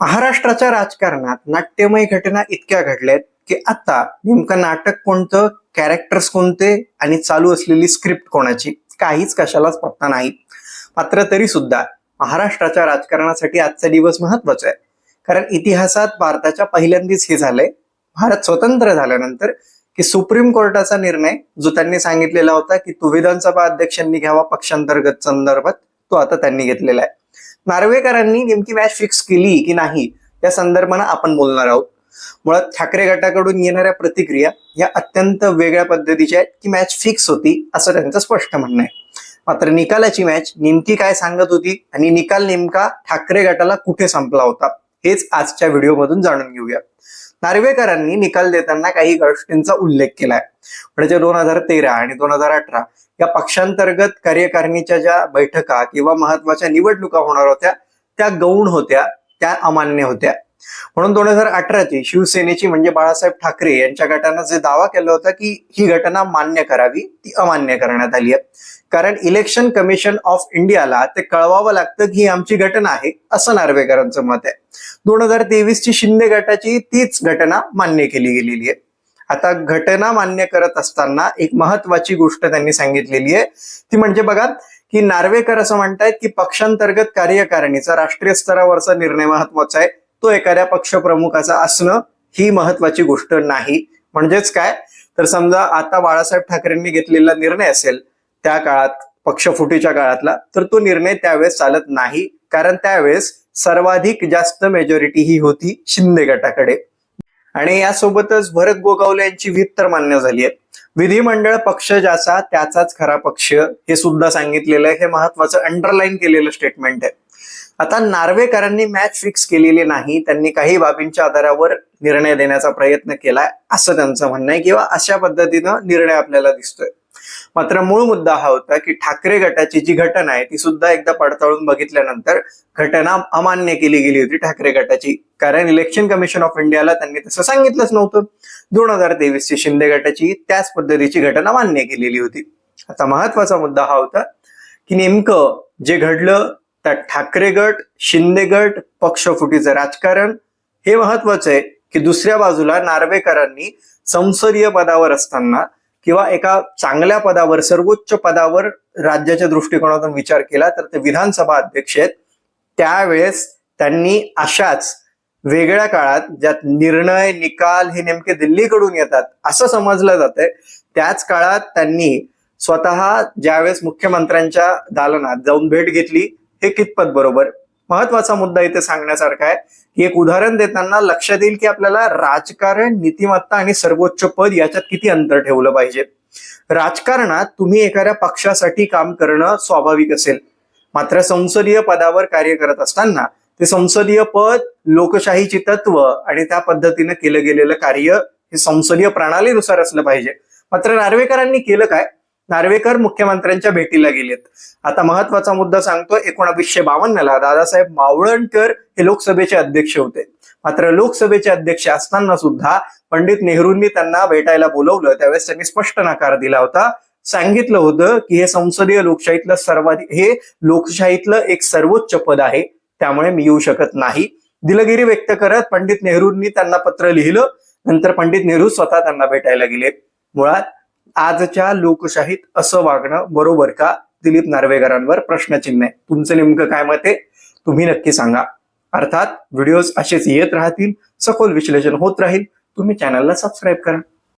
महाराष्ट्राच्या राजकारणात नाट्यमय घटना इतक्या घडल्यात की आता नेमकं नाटक कोणतं कॅरेक्टर्स कोणते आणि चालू असलेली स्क्रिप्ट कोणाची काहीच कशालाच पत्ता नाही. मात्र तरी सुद्धा महाराष्ट्राच्या राजकारणासाठी आजचा दिवस महत्त्वाचा आहे. कारण इतिहासात भारताच्या पहिल्यांदाच हे झालंय. भारत स्वतंत्र झाल्यानंतर की सुप्रीम कोर्टाचा निर्णय जो त्यांनी सांगितलेला होता की तू विधानसभा अध्यक्षांनी घ्यावा पक्षांतर्गत संदर्भात तो आता त्यांनी घेतलेला आहे. नार्वेकरांनी नेमकी मॅच फिक्स केली की नाही या संदर्भानं आपण बोलणार आहोत. मुळात ठाकरे गटाकडून येणाऱ्या प्रतिक्रिया या अत्यंत वेगळ्या पद्धतीच्या आहेत की मॅच फिक्स होती असं त्यांचं स्पष्ट म्हणणं आहे. मात्र निकालाची मॅच नेमकी काय सांगत होती आणि निकाल नेमका ठाकरे गटाला कुठे संपला होता? हेच आजच्या व्हिडिओमधून जाणून घेऊया. नार्वेकरांनी निकाल देताना काही गोष्टींचा उल्लेख केलाय. म्हणजे दोन हजार तेरा आणि दोन हजार अठरा या पक्षांतर्गत कार्यकारिणीच्या ज्या बैठका किंवा महत्त्वाच्या निवडणुका होणार होत्या त्या गौण होत्या त्या अमान्य होत्या. म्हणून दोन हजार अठराची शिवसेनेची म्हणजे बाळासाहेब ठाकरे यांच्या गटानं जे दावा केला होता की ही घटना मान्य करावी ती अमान्य करण्यात आली आहे. कारण इलेक्शन कमिशन ऑफ इंडियाला ते कळवावं लागतं की ही आमची घटना आहे असं नार्वेकरांचं मत आहे. दोन हजार तेवीस ची शिंदे गटाची तीच घटना मान्य केली गेलेली आहे. आता घटना मान्य करत असताना एक महत्वाची गोष्ट त्यांनी सांगितलेली आहे. ती म्हणजे बघा की नार्वेकर असं म्हणतायत की पक्षांतर्गत कार्यकारिणीचा राष्ट्रीय स्तरावरचा निर्णय महत्त्वाचा आहे. तो एखाद्या पक्षप्रमुखाचा असणं ही महत्वाची गोष्ट नाही. म्हणजेच काय? तर समजा आता बाळासाहेब ठाकरेंनी घेतलेला निर्णय असेल त्या काळात पक्षफुटीच्या काळातला तर तो निर्णय त्यावेळेस चालत नाही. कारण त्यावेळेस सर्वाधिक जास्त मेजॉरिटी ही होती शिंदे गटाकडे. आणि यासोबतच भरत गोगावले यांची व्हीप तर मान्य झाली आहे. विधिमंडळ पक्ष ज्याचा त्याचाच खरा पक्ष हे सुद्धा सांगितलेलं आहे. हे महत्वाचं अंडरलाईन केलेलं स्टेटमेंट आहे. आता नार्वेकरांनी मॅच फिक्स केलेली नाही. त्यांनी काही बाबींच्या आधारावर निर्णय देण्याचा प्रयत्न केलाय असं त्यांचं म्हणणं आहे किंवा अशा पद्धतीनं निर्णय आपल्याला दिसतोय. मात्र मूळ मुद्दा हा होता की ठाकरे गटाची जी घटना आहे ती सुद्धा एकदा पडताळून बघितल्यानंतर घटना अमान्य केली गेली होती ठाकरे गटाची. कारण इलेक्शन कमिशन ऑफ इंडियाला त्यांनी तसं सांगितलंच नव्हतं. दोन हजार तेवीस ची शिंदे गटाची त्याच पद्धतीची घटना मान्य केलेली होती. आता महत्त्वाचा मुद्दा हा होता की नेमकं जे घडलं त्या ठाकरे गट शिंदे गट पक्षफुटीचं राजकारण हे महत्वाचं आहे की दुसऱ्या बाजूला नार्वेकरांनी संसदीय पदावर असताना किंवा एका चांगल्या पदावर सर्वोच्च पदावर राज्याच्या दृष्टिकोनातून विचार केला तर ते विधानसभा अध्यक्ष आहेत. त्यावेळेस त्यांनी अशाच वेगळ्या काळात ज्यात निर्णय निकाल हे नेमके दिल्लीकडून येतात असं समजलं जातंय. त्याच काळात त्यांनी स्वतः ज्यावेळेस मुख्यमंत्र्यांच्या दालनात जाऊन भेट घेतली हे कितपत बरोबर? महत्त्वाचा मुद्दा इथे सांगण्यासारखा आहे की एक उदाहरण देताना लक्षात येईल की आपल्याला राजकारण नीतिमत्ता आणि सर्वोच्च पद याच्यात किती अंतर ठेवलं पाहिजे. राजकारणात तुम्ही एखाद्या पक्षासाठी काम करणं स्वाभाविक असेल. मात्र संसदीय पदावर कार्य करत असताना ते संसदीय पद लोकशाहीची तत्व आणि त्या पद्धतीनं केलं गेलेलं कार्य हे संसदीय प्रणालीनुसार असलं पाहिजे. मात्र नार्वेकरांनी केलं काय? नार्वेकर मुख्यमंत्र्यांच्या भेटीला गेलेत. आता महत्त्वाचा मुद्दा सांगतो एकोणावीसशे बावन्नला. दादासाहेब मावळणकर हे लोकसभेचे अध्यक्ष होते. मात्र लोकसभेचे अध्यक्ष असताना सुद्धा पंडित नेहरूंनी त्यांना भेटायला बोलवलं. त्यावेळेस त्यांनी स्पष्ट नकार दिला होता. सांगितलं होतं की हे संसदीय लोकशाहीतलं सर्वाधिक हे लोकशाहीतलं एक सर्वोच्च पद आहे. त्यामुळे मी येऊ शकत नाही. दिलगिरी व्यक्त करत पंडित नेहरूंनी त्यांना पत्र लिहिलं. नंतर पंडित नेहरू स्वतः त्यांना भेटायला गेले. मुळात आजच्या लोकशाहीत असं वागणं बरोबर का? दिलीप नार्वेकरांवर प्रश्नचिन्ह आहे. तुमचं नेमकं काय मत आहे? तुम्ही नक्की सांगा. अर्थात व्हिडिओज असेच येत राहतील सखोल विश्लेषण होत राहील. तुम्ही चॅनलला सबस्क्राईब करा.